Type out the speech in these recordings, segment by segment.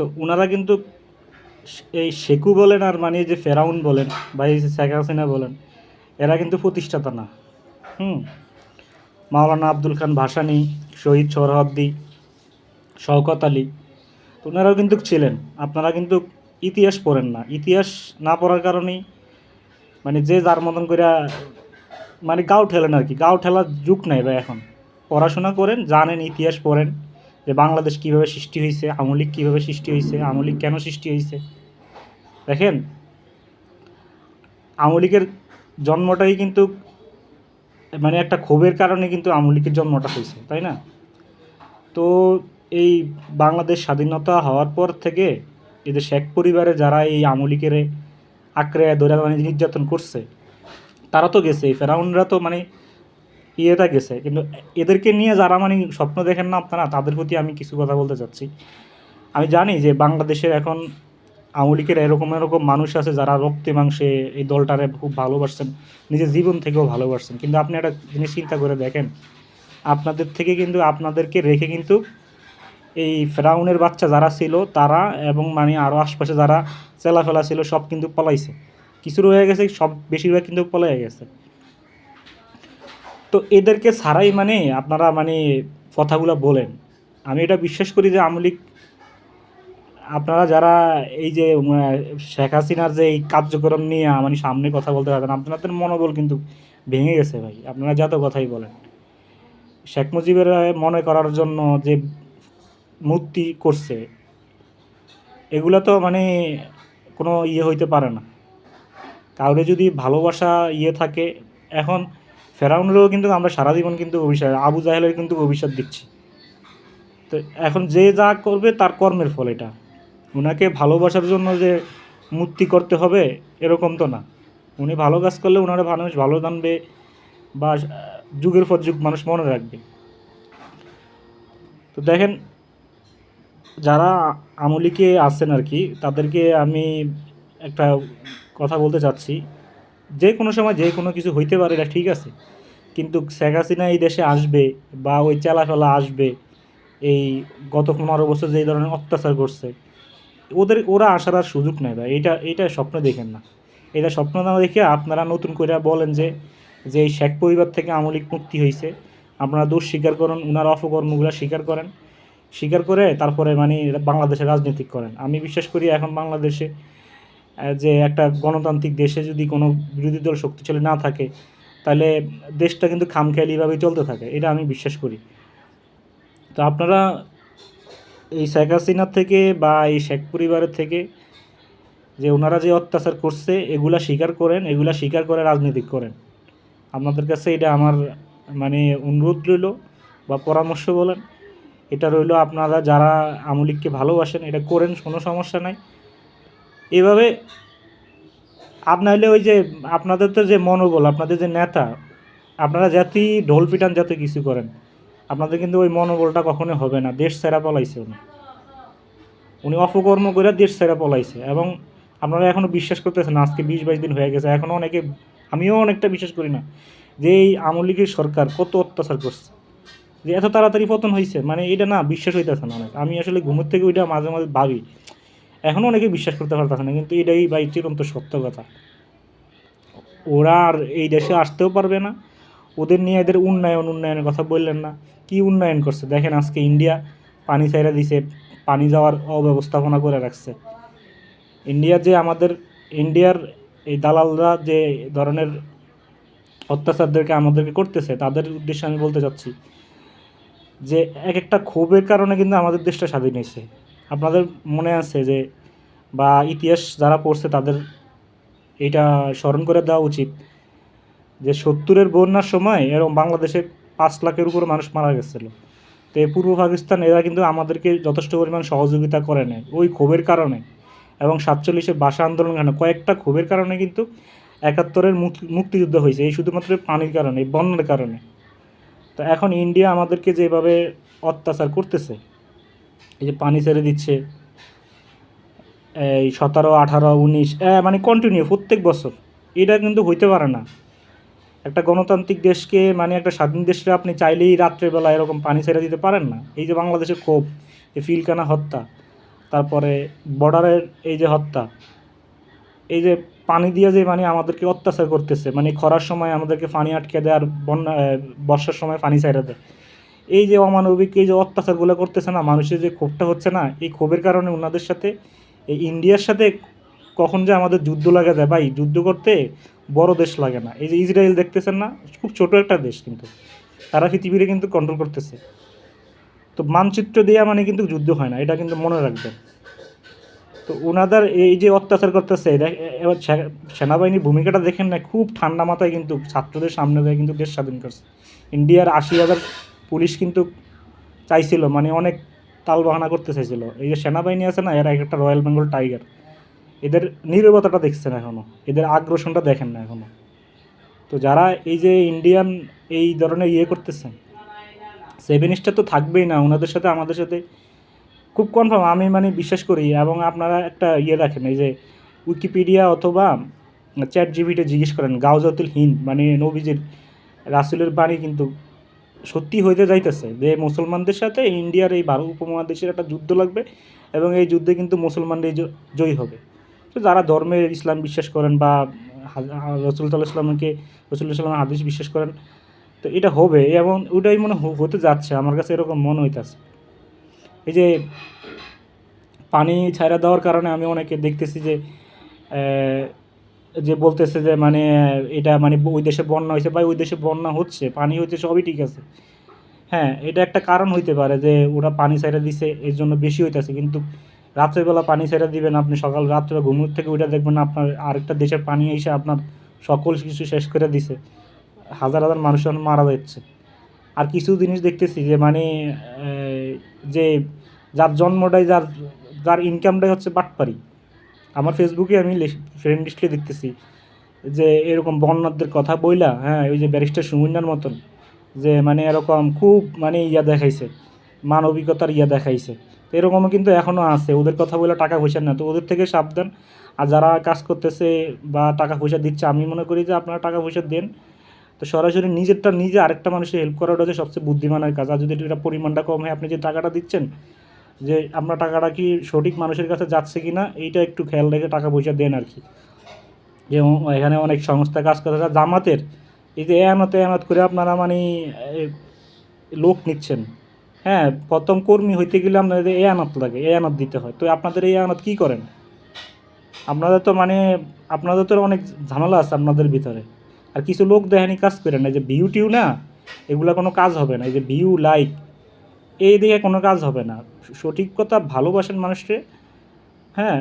তো ওনারা কিন্তু এই শেকু বলেন আর মানে যে ফেরাউন বলেন বা এই শেখ হাসিনা বলেন, এরা কিন্তু প্রতিষ্ঠাতা না। হুম? মাওলানা আব্দুল খান ভাসানি, শহীদ সরহদ্দি শওকত আলী ওনারাও কিন্তু ছিলেন। আপনারা কিন্তু ইতিহাস পড়েন না। ইতিহাস না পড়ার কারণেই মানে যে যার মতন করে মানে গাও ঠেলেন আর কি। গাও ঠেলার যুগ নাই ভাই এখন। পড়াশোনা করেন, জানেন, ইতিহাস পড়েন। যে বাংলাদেশ কীভাবে সৃষ্টি হয়েছে, আমলিক কীভাবে সৃষ্টি হয়েছে, আমলিক কেন সৃষ্টি হয়েছে। দেখেন, আমলিকের জন্মটাই কিন্তু মানে একটা ক্ষোভের কারণে কিন্তু আমলিকের জন্মটা হয়েছে, তাই না? তো এই বাংলাদেশ স্বাধীনতা হওয়ার পর থেকে যে শেখ পরিবারে যারা এই আমলিকের ধরে মানে নির্যাতন করছে, তারা তো গেছে ফেরাউনরা তো মানে ইয়েটা গেছে। কিন্তু এদেরকে নিয়ে যারা মানে স্বপ্ন দেখেন না আপনারা, তাদের প্রতি আমি কিছু কথা বলতে চাচ্ছি। আমি জানি যে বাংলাদেশের এখন আমলিকের এরকম এরকম মানুষ আছে যারা রক্তে মাংসে এই দলটারে খুব ভালোবাসছেন, নিজের জীবন থেকেও ভালোবাসছেন। কিন্তু আপনি একটা জিনিস চিন্তা করে দেখেন, আপনাদের থেকে কিন্তু আপনাদেরকে রেখে কিন্তু এই ফেরাউনের বাচ্চা যারা ছিল তারা এবং মানে আরও আশপাশে যারা চেলাফেলা ছিল সব কিন্তু পলাইছে। কিছু রয়ে গেছে, সব বেশিরভাগ কিন্তু পলাই গেছে। তো এদেরকে ছাড়াই মানে আপনারা মানে কথাগুলো বলেন। আমি এটা বিশ্বাস করি যে আমলিক আপনারা যারা এই যে শেখ হাসিনার যে এই কার্যক্রম নিয়ে মানে সামনে কথা বলতে পারবেন, আপনাদের মনোবল কিন্তু ভেঙে গেছে ভাই। আপনারা যত কথাই বলেন। শেখ মুজিবের মনে করার জন্য যে মূর্তি করছে, এগুলো তো মানে কোনো ইয়ে হইতে পারে না। কাউরে যদি ভালোবাসা ইয়ে থাকে, এখন ফেরাউনেরও কিন্তু আমরা সারা জীবন কিন্তু অভিশাপ আবু জাহেলের কিন্তু অভিশাপ দিচ্ছি তো এখন যে যা করবে তার কর্মের ফল এটা। ওনাকে ভালোবাসার জন্য যে মুক্তি করতে হবে, এরকম তো না। উনি ভালো কাজ করলে ওনারা মানুষ, ভালো জানবে বা যুগের পর যুগ মানুষ মনে রাখবে। তো দেখেন, যারা আমলিকে আছেন আর কি, তাদেরকে আমি একটা কথা বলতে চাচ্ছি। যে কোনো সময় যে কোনো কিছু হইতে পারে, এটা ঠিক আছে। কিন্তু শেখ হাসিনা এই দেশে আসবে বা ওই চেলাফেলা আসবে, এই গত পনেরো বছর যে ধরনের অত্যাচার করছে, ওদের, ওরা আসার আর সুযোগ নেই ভাই। এটা এটা স্বপ্ন দেখেন না। এটা স্বপ্ন না দেখে আপনারা নতুন করে বলেন যে যে এই শেখ পরিবার থেকে আমলিক মুক্তি হয়েছে। আপনারা দোষ স্বীকার করেন ওনার অপকর্মগুলো স্বীকার করেন। স্বীকার করে তারপরে মানে বাংলাদেশে রাজনীতি করেন। আমি বিশ্বাস করি এখন বাংলাদেশে যে একটা গণতান্ত্রিক দেশে যদি কোনো বিরোধী দল শক্তিশালী না থাকে তাহলে দেশটা কিন্তু খামখেয়ালিভাবেই চলতে থাকে, এটা আমি বিশ্বাস করি। তো আপনারা এই শেখ হাসিনার থেকে বা এই শেখ পরিবারের থেকে যে ওনারা যে অত্যাচার করছে, এগুলা স্বীকার করেন, এগুলা স্বীকার করে রাজনীতি করেন। আপনাদের কাছে এটা আমার মানে অনুরোধ রইল বা পরামর্শ বলেন। এটা রইল আপনারা যারা আমলিককে ভালোবাসেন, এটা করেন, কোনো সমস্যা নাই। এভাবে আপনার হলে ওই যে আপনাদের তো যে মনোবল, আপনাদের যে নেতা, আপনারা যতই ঢোল পিটান যাতে কিছু করেন, আপনাদের কিন্তু ওই মনোবলটা কখনোই হবে না, দেশ ছেড়া পলাইছে উনি। উনি অপকর্ম করে দেশ ছেড়া পলাইছে এবং আপনারা এখনও বিশ্বাস করতেছেন, আজকে বিশ বাইশ দিন হয়ে গেছে এখনও অনেকে, আমিও অনেকটা বিশ্বাস করি না যে এই আওয়ামী লীগের সরকার কত অত্যাচার করছে, যে এত তাড়াতাড়ি পতন হয়েছে মানে এটা না, বিশ্বাস হইতেছে না অনেক। আমি আসলে ঘুমের থেকে ওইটা মাঝে মাঝে ভাবি এখনও অনেকে বিশ্বাস করতে পারতেছে না, কিন্তু এটাই ভাই চিরন্ত সত্য কথা। ওরা আর এই দেশে আসতেও পারবে না। ওদের নিয়ে এদের উন্নয়ন, উন্নয়নের কথা বললেন না। কি উন্নয়ন করছে? দেখেন আজকে ইন্ডিয়া পানি ছাইরা দিছে, পানি যাওয়ার অব্যবস্থাপনা করে রাখছে। ইন্ডিয়া যে আমাদের, ইন্ডিয়ার এই দালালরা যে ধরনের অত্যাচারদেরকে আমাদেরকে করতেছে, তাদের উদ্দেশ্যে আমি বলতে চাচ্ছি যে, এক একটা ক্ষোভের কারণে কিন্তু আমাদের দেশটা স্বাধীন হয়েছে। আপনাদের মনে আছে যে, বা ইতিহাস যারা পড়ছে তাদের এটা স্মরণ করে দেওয়া উচিত যে, সত্তরের বন্যার সময় এরকম বাংলাদেশে পাঁচ লাখের উপর মানুষ মারা গেছিল। তো এই পূর্ব পাকিস্তান, এরা কিন্তু আমাদেরকে যথেষ্ট পরিমাণ সহযোগিতা করে নেয় ওই ক্ষোভের কারণে এবং সাতচল্লিশের ভাষা আন্দোলন কারণে কয়েকটা ক্ষোভের কারণে কিন্তু একাত্তরের মুক্তি- মুক্তিযুদ্ধ হয়েছে। এই শুধুমাত্র পানির কারণে, বন্যার কারণে। তো এখন ইন্ডিয়া আমাদেরকে যেভাবে অত্যাচার করতেছে এই যে পানি ছেড়ে দিচ্ছে, এই সতেরো, আঠারো, উনিশ মানে কন্টিনিউ প্রত্যেক বছর। এটা কিন্তু হইতে পারে না। একটা গণতান্ত্রিক দেশকে মানে একটা স্বাধীন দেশকে আপনি চাইলেই রাত্রেবেলা এরকম পানি ছেড়ে দিতে পারেন না। এই যে বাংলাদেশের ক্ষোভ, এই ফিলকানা হত্যা, তারপরে বর্ডারের এই যে হত্যা, এই যে পানি দিয়ে যে মানে আমাদেরকে অত্যাচার করতেছে মানে খরার সময় আমাদেরকে পানি আটকে দেয় আর বন্যা বর্ষার সময় পানি ছাইড়া দেয়। এই যে অমানবিক, এই যে অত্যাচারগুলো করতেছে না, মানুষের যে ক্ষোভটা হচ্ছে না, এই ক্ষোভের কারণে ওনাদের সাথে, এই ইন্ডিয়ার সাথে কখন যে আমাদের যুদ্ধ লাগা যায়, ভাই, যুদ্ধ করতে বড় দেশ লাগে না। এই যে ইসরায়েল দেখতেছেন না, খুব ছোট একটা দেশ কিন্তু। তারা পৃথিবীরে কিন্তু কন্ট্রোল করতেছে। তো মানচিত্র দেওয়া মানে কিন্তু যুদ্ধ হয় না, এটা কিন্তু মনে রাখবেন। তো ওনাদের এই যে অত্যাচার করতেছে এবার সেনাবাহিনীর ভূমিকাটা দেখেন না, খুব ঠান্ডা মাথায় কিন্তু ছাত্রদের সামনে দেয় কিন্তু দেশ স্বাধীন করছে। ইন্ডিয়ার আশি হাজার পুলিশ কিন্তু চাইছিল মানে অনেক তাল বাহানা করতে চাইছিল। এই যে সেনাবাহিনী আছে না, এরা একটা রয়্যাল বেঙ্গল টাইগার, এদের নীরবতাটা দেখছেন এখনও এদের আগ্রাসনটা দেখেন না এখনও তো যারা এই যে ইন্ডিয়ান এই ধরনের ইয়ে করতেছেন সেভেন স্টার তো থাকবেই না, ওনাদের সাথে, আমাদের সাথে খুব কনফার্ম আমি মানে বিশ্বাস করি, এবং আপনারা একটা ইয়ে রাখেন, এই যে উইকিপিডিয়া অথবা চ্যাট জিবিটা জিজ্ঞেস করেন, গাউজাতুল হিন্দ মানে নবীজির, রাসুলের বাণী কিন্তু সত্যি হইতে যাইতেছে যে মুসলমানদের সাথে ইন্ডিয়ার এই ভারত উপমহাদেশের একটা যুদ্ধ লাগবে এবং এই যুদ্ধে কিন্তু মুসলমানরাই জয়ী হবে। তো যারা ধর্মের ইসলাম বিশ্বাস করেন বা রসুল সাল্লাহ ইসলামকে রসুল্লাহ সাল্লামের হাদিস বিশ্বাস করেন, তো এটা হবে এবং ওটাই মনে হতে যাচ্ছে, আমার কাছে এরকম মনে হইতেছে। এই যে পানি ছাইড়া দেওয়ার কারণে আমি অনেকে দেখতেছি যে যে বলতেছে যে মানে এটা মানে ওই দেশে বন্যা হয়েছে বা ওই দেশে বন্যা হচ্ছে, পানি হচ্ছে সবই ঠিক আছে। হ্যাঁ এটা একটা কারণ হইতে পারে যে ওরা পানি ছাইড়া দিছে, এর জন্য বেশি হইতেছে, কিন্তু রাত্রেবেলা পানি ছাইড়া দিবেন আপনি, সকাল রাত্রে ঘুমুর থেকে ওইটা দেখবেন আপনার আরেকটা দেশের পানি এসে আপনার সকল কিছু শেষ করে দিছে, হাজার হাজার মানুষ মারা যাচ্ছে। আর কিছু জিনিস দেখতেছি যে মানে যে যার জন্মটাই, যার যার ইনকামটাই হচ্ছে বাটপারি। আমার ফেসবুকে আমি ফ্রেন্ড লিস্টে দেখতেছি যে এরকম বন্যাদের কথা বইলা হ্যাঁ ওই যে ব্যারিস্টার সুমিন্দার মতন, যে মানে এরকম খুব মানে ইয়া দেখাইছে, মানবিকতার ইয়া দেখাইছে। তো এরকমও কিন্তু এখনও আছে, ওদের কথা বলে টাকা পয়সা না, তো ওদের থেকে সাবধান। আর যারা কাজ করতেছে বা টাকা পয়সা দিচ্ছে, আমি মনে করি যে আপনারা টাকা পয়সা দেন। তো সরাসরি নিজেরটা নিজে আরেকটা মানুষের হেল্প করাটা হচ্ছে সবচেয়ে বুদ্ধিমানের কাজ। আর যদি এটা পরিমাণটা কম হয়, আপনি যে টাকাটা দিচ্ছেন যে আপনার টাকাটা কি সঠিক মানুষের কাছে যাচ্ছে কি না এইটা একটু খেয়াল রেখে টাকা পয়সা দেন আর কি। যেমন এখানে অনেক সংস্থা কাজ করে জামাতের। এই যে এয়ানত এয়ানত করে আপনারা মানে লোক নিচ্ছেন। হ্যাঁ প্রথম কর্মী হইতে গেলে আপনাদের এয়ানত লাগে, এয়ানত দিতে হয়। তো আপনাদের এই এয়ানত কী করেন? আপনাদের তো মানে আপনাদের তো অনেক ঝামেলা আছে আপনাদের ভিতরে। আর কিছু লোক দেখেনি কাজ করে না যে ভিউ টিউ না, এগুলো কোনো কাজ হবে না। এই যে ভিউ, লাইক এই দিকে কোনো কাজ হবে না। সঠিক কথা ভালোবাসেন মানুষকে হ্যাঁ?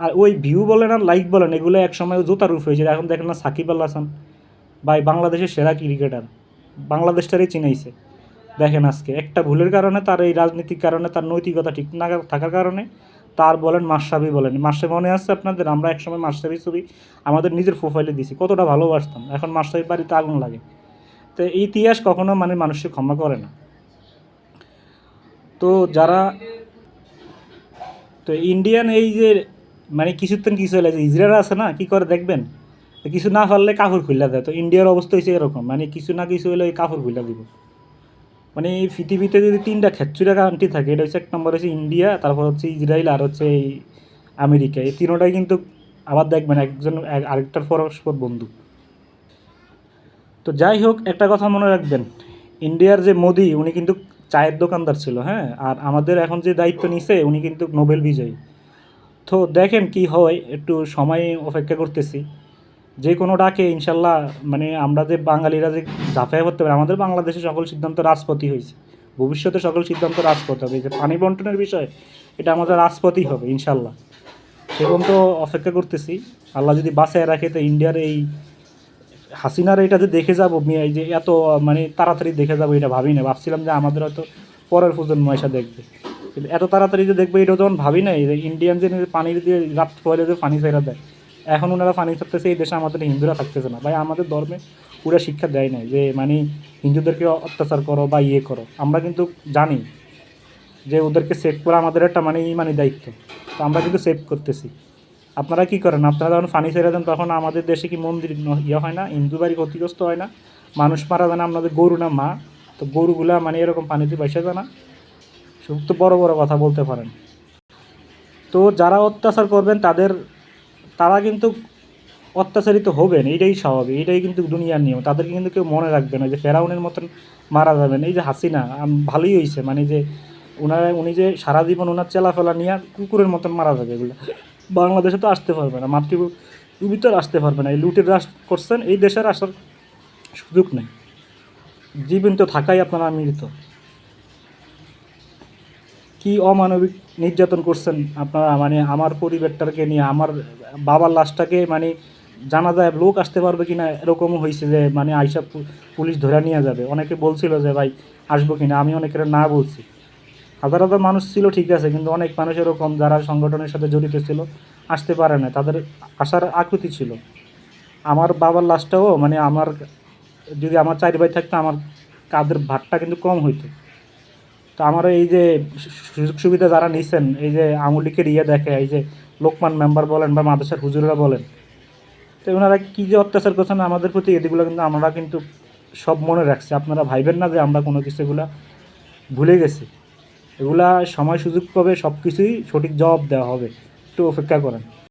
আর ওই ভিউ বলেন আর লাইক বলেন, এগুলো এক সময় জোতার রূপ হয়েছে এখন দেখেন না, সাকিব আল হাসান ভাই বাংলাদেশের সেরা ক্রিকেটার বাংলাদেশটারই চিনাইছে। দেখেন আজকে, একটা ভুলের কারণে তার এই রাজনীতির কারণে তার নৈতিকতা ঠিক না থাকার কারণে তার বলেন মাসাবি বলেন। মাসাবি মনে আছে আপনাদের? আমরা একসময় মাসাবি ছবি আমাদের নিজের প্রোফাইলে দিছি, কতটা ভালোবাসতাম। এখন মাসাবি বাড়িতে আগুন লাগে। তো ইতিহাস কখনো মানে মানুষকে ক্ষমা করে না। তো যারা, তো ইন্ডিয়ান এই যে মানে কিছুতেন কিছু হলে যে ইসরায়েল আছে না, কি করে দেখবেন? কিছু না পারলে কাপড় খুললা দেয়। তো ইন্ডিয়ার অবস্থা হয়েছে এরকম মানে কিছু না কিছু হলে ওই কাপড় খুললা দিব। মানে এই পৃথিবীতে যদি তিনটা খেচ্চুরা কান্ট্রি থাকে, এটা হচ্ছে এক নম্বর হচ্ছে ইন্ডিয়া তারপর হচ্ছে ইসরায়েল আর হচ্ছে এই আমেরিকা। এই তিনোটাই কিন্তু আবার দেখবেন একজন, এক- আরেকটার পরস্পর বন্ধু। তো যাই হোক, একটা কথা মনে রাখবেন। ইন্ডিয়ার যে মোদি, উনি কিন্তু চায়ের দোকানদার ছিল হ্যাঁ? আর আমাদের এখন যে দায়িত্ব নিছে, উনি কিন্তু নোবেল বিজয়ী। তো দেখেন কি হয়, একটু সময় অপেক্ষা করতেছি। যে কোনো ডাকে ইনশাল্লাহ মানে আমরা যে বাঙালিরা যে ঝাঁপাই করতে পারি, আমাদের বাংলাদেশে সকল সিদ্ধান্ত রাজপথই হয়েছে। ভবিষ্যতে সকল সিদ্ধান্ত রাজপথ হবে। যে পানি বন্টনের বিষয়, এটা আমাদের রাজপথই হবে, ইনশাল্লাহ। সেরকম তো অপেক্ষা করতেছি। আল্লাহ যদি বাসায় রাখে, তো ইন্ডিয়ার এই হাসিনার এটা যে দেখে যাব এই যে এত মানে তাড়াতাড়ি দেখে যাব, এটা ভাবি না ভাবছিলাম যে আমাদের হয়তো পরের প্রজন্ম এসে দেখবে। কিন্তু এত তাড়াতাড়ি যে দেখবে, এটা যখন ভাবি না যে ইন্ডিয়ান যে পানি দিয়ে রাত পয়লে যে পানি ছেড়ে দেয়, এখন ওনারা পানি ছাড়তেছে, এই দেশে আমাদের হিন্দুরা থাকতেছে না। ভাই, আমাদের ধর্মে পুরো শিক্ষা দেয় নাই যে মানে হিন্দুদেরকে অত্যাচার করো বা ইয়ে করো। আমরা কিন্তু জানি যে ওদেরকে সেভ করা আমাদের একটা মানে ইমানি দায়িত্ব। তো আমরা কিন্তু সেভ করতেছি। আপনারা কি করেন? আপনারা যখন ফানি ছেড়ে দেন, তখন আমাদের দেশে কি মন্দির ইয়ে হয় না? হিন্দু বাড়ি ক্ষতিগ্রস্ত হয় না? মানুষ মারা যায় না, আপনাদের গরু না মা? তো গরুগুলা মানে এরকম পানিতে বসে যায় না? সব তো বড় বড় কথা বলতে পারেন। তো যারা অত্যাচার করবেন, তাদের, তারা কিন্তু অত্যাচারিত হবেন এইটাই স্বাভাবিক এইটাই কিন্তু দুনিয়ার নিয়ম। তাদেরকে কিন্তু কেউ মনে রাখবে না যে ফেরাউনের মতন মারা যাবেন। এই যে হাসিনা ভালোই হয়েছে মানে যে ওনার উনি যে সারা জীবন ওনার চেলাফেলা নিয়ে কুকুরের মতন মারা যাবে এগুলো। বাংলাদেশে তো আসতে পারবে না মাতৃভূমি তো আসতে পারবে না। এই লুটের রাস করছেন, এই দেশের আসার সুযোগ নেই। জীবন তো থাকাই আপনারা মৃত কি অমানবিক নির্যাতন করছেন আপনারা? মানে আমার পরিবারটাকে নিয়ে, আমার বাবার লাশটাকে মানে জানা যায় লোক আসতে পারবে কি না এরকমও হয়েছে যে মানে আইসা পুলিশ ধরে নিয়ে যাবে। অনেকে বলছিল যে, ভাই, আসব কি না আমি অনেকের না বলছি। হাজার হাজার মানুষ ছিল, ঠিক আছে, কিন্তু অনেক মানুষ এরকম যারা সংগঠনের সাথে জড়িত ছিল, আসতে পারে না, তাদের আসার আকুতি ছিল। আমার বাবার লাশটাও মানে আমার, যদি আমার চারি ভাই থাকতো, আমার কাদের ভাতটা কিন্তু কম হইতো। তো আমার এই যে সুযোগ সুবিধা যারা নিছেন, এই যে আমলিকের ইয়ে দেখে, এই যে লোকমান মেম্বার বলেন বা মাদ্রাসার হুজুরেরা বলেন, তো ওনারা কী যে অত্যাচার করছেন, আমাদের প্রতি এগুলো কিন্তু আমরা কিন্তু সব মনে রাখছি। আপনারা ভাইবেন না যে আমরা কোনো কিছু এগুলা ভুলে গেছি। এগুলা সময় সুযোগ পাবে সব কিছুই সঠিক জবাব দেওয়া হবে। একটু অপেক্ষা করেন।